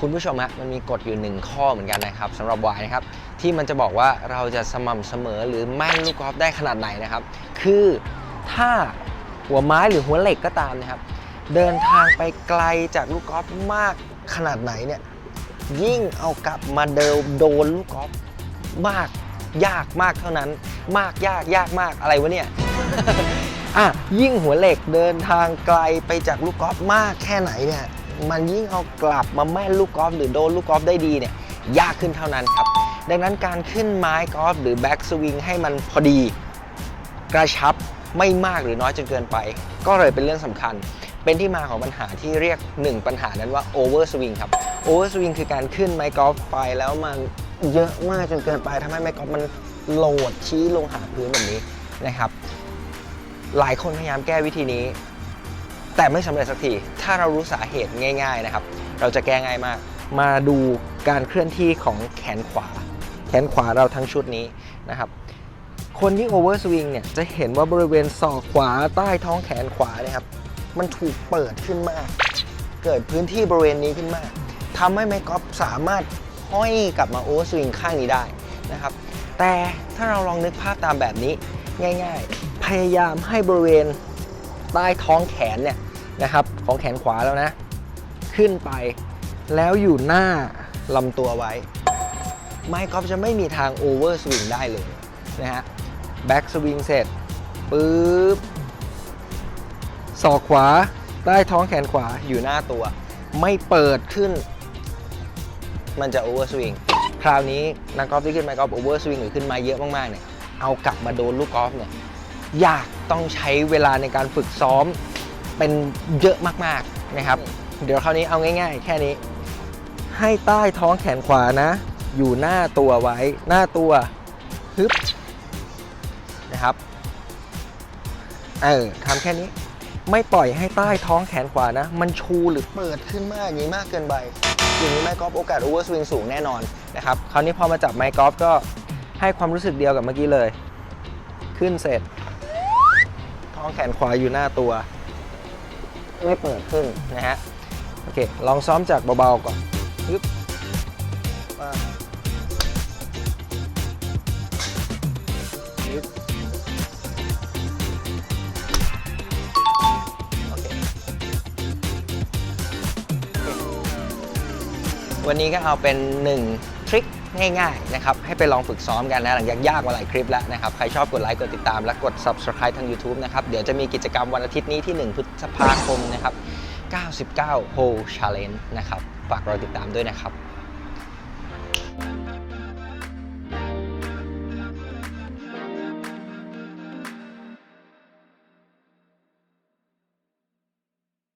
คุณผู้ชมฮะมันมีกฎอยู่หนึ่งข้อเหมือนกันนะครับสำหรับวายนะครับที่มันจะบอกว่าเราจะสม่ำเสมอหรือแม่นลูกกอล์ฟได้ขนาดไหนนะครับ คือถ้าหัวไม้หรือหัวเหล็กก็ตามนะครับ เดินทางไปไกลจากลูกกอล์ฟมากขนาดไหนเนี่ยยิ่งเอากลับมาเดิมโดนลูกกอล์ฟมากยากมากเท่านั้น มากยากยากมากอะไรวะเนี่ยอะยิ่งหัวเหล็กเดินทางไกลไปจากลูกกอล์ฟมากแค่ไหนเนี่ย มันยิ่งเอากลับมาแม่นลูกกอล์ฟหรือโดนลูกกอล์ฟได้ดีเนี่ยยากขึ้นเท่านั้นครับ ดังนั้นการขึ้นไม้กอล์ฟหรือแบ็กสวิงให้มันพอดี กระชับไม่มากหรือน้อยจนเกินไป ก็เลยเป็นเรื่องสำคัญ เป็นที่มาของปัญหาที่เรียกหนึ่งปัญหานั้นว่าโอเวอร์สวิงครับโอเวอร์สวิงคือการขึ้นไม้กอล์ฟไปแล้วมันเยอะมากจนเกินไปทำให้ไม้กอล์ฟมันโหลดชี้ลงหาพื้นแบบนี้นะครับ หลายคนพยายามแก้วิธีนี้ แต่ไม่สำเร็จสักที ถ้าเรารู้สาเหตุง่ายๆนะครับ เราจะแก้ง่ายมาก มาดูการเคลื่อนที่ของแขนขวา แขนขวาเราทั้งชุดนี้นะครับ คนที่โอเวอร์สวิงเนี่ยจะเห็นว่าบริเวณศอกขวาใต้ท้องแขนขวาเนี่ยครับมันถูกเปิดขึ้นมาก เกิดพื้นที่บริเวณนี้ขึ้นมากทำให้ไมค์กอล์ฟสามารถห้อยกลับมาโอเวอร์สวิงข้างนี้ได้นะครับ แต่ถ้าเราลองนึกภาพตามแบบนี้ง่าย ๆ พยายามให้บริเวณใต้ท้องแขนเนี่ย นะครับ ของแขนขวาแล้วนะ ขึ้นไป แล้วอยู่หน้าลำตัวไว้ ไมค์กอล์ฟจะไม่มีทางโอเวอร์สวิงได้เลยนะฮะแบ็กสวิงเสร็จปุ๊บศอกขวาใต้ท้องแขนขวาอยู่หน้าตัว ไม่เปิดขึ้น มันจะโอเวอร์สวิงคราวนี้นักกอล์ฟที่ขึ้นไมค์กอล์ฟโอเวอร์สวิงหรือขึ้นมาเยอะมากๆเนี่ยเอากลับมาโดนลูกกอล์ฟเนี่ยยากต้องใช้เวลาในการฝึกซ้อม เป็นเยอะมากๆนะครับ เดี๋ยวคราวนี้เอาง่าย ๆ แค่นี้ ให้ใต้ท้องแขนขวานะ อยู่หน้าตัวไว้หน้าตัวฮึบนะครับเออทำแค่นี้ไม่ปล่อยให้ใต้ท้องแขนขวานะ มันชูหรือเปิดขึ้นมากอย่างนี้มากเกินไปอย่างนี้ไมค์กอล์ฟโอกาสโอเวอร์สวิงสูงแน่นอนนะครับคราวนี้พอมาจับไมค์กอล์ฟก็ให้ความรู้สึกเดียวกับเมื่อกี้เลย ขึ้นเสร็จ ท้องแขนขวาอยู่หน้าตัว ไม่เปิดขึ้นนะฮะ โอเค ลองซ้อมจากเบาๆก่อนยึบมายึบโอเค วันนี้ก็เอาเป็นหนึ่ง ง่ายๆนะครับให้ไปลองฝึกซ้อมกันนะหลังจากยากมาหลายคลิปแล้วนะครับใครชอบกดไลค์กดติดตามและกด Subscribe ทาง YouTube นะครับเดี๋ยวจะมีกิจกรรมวันอาทิตย์นี้ที่ 1 พฤษภาคมนะครับ99 Hole Challenge นะครับฝากรอติดตามด้วยนะครับ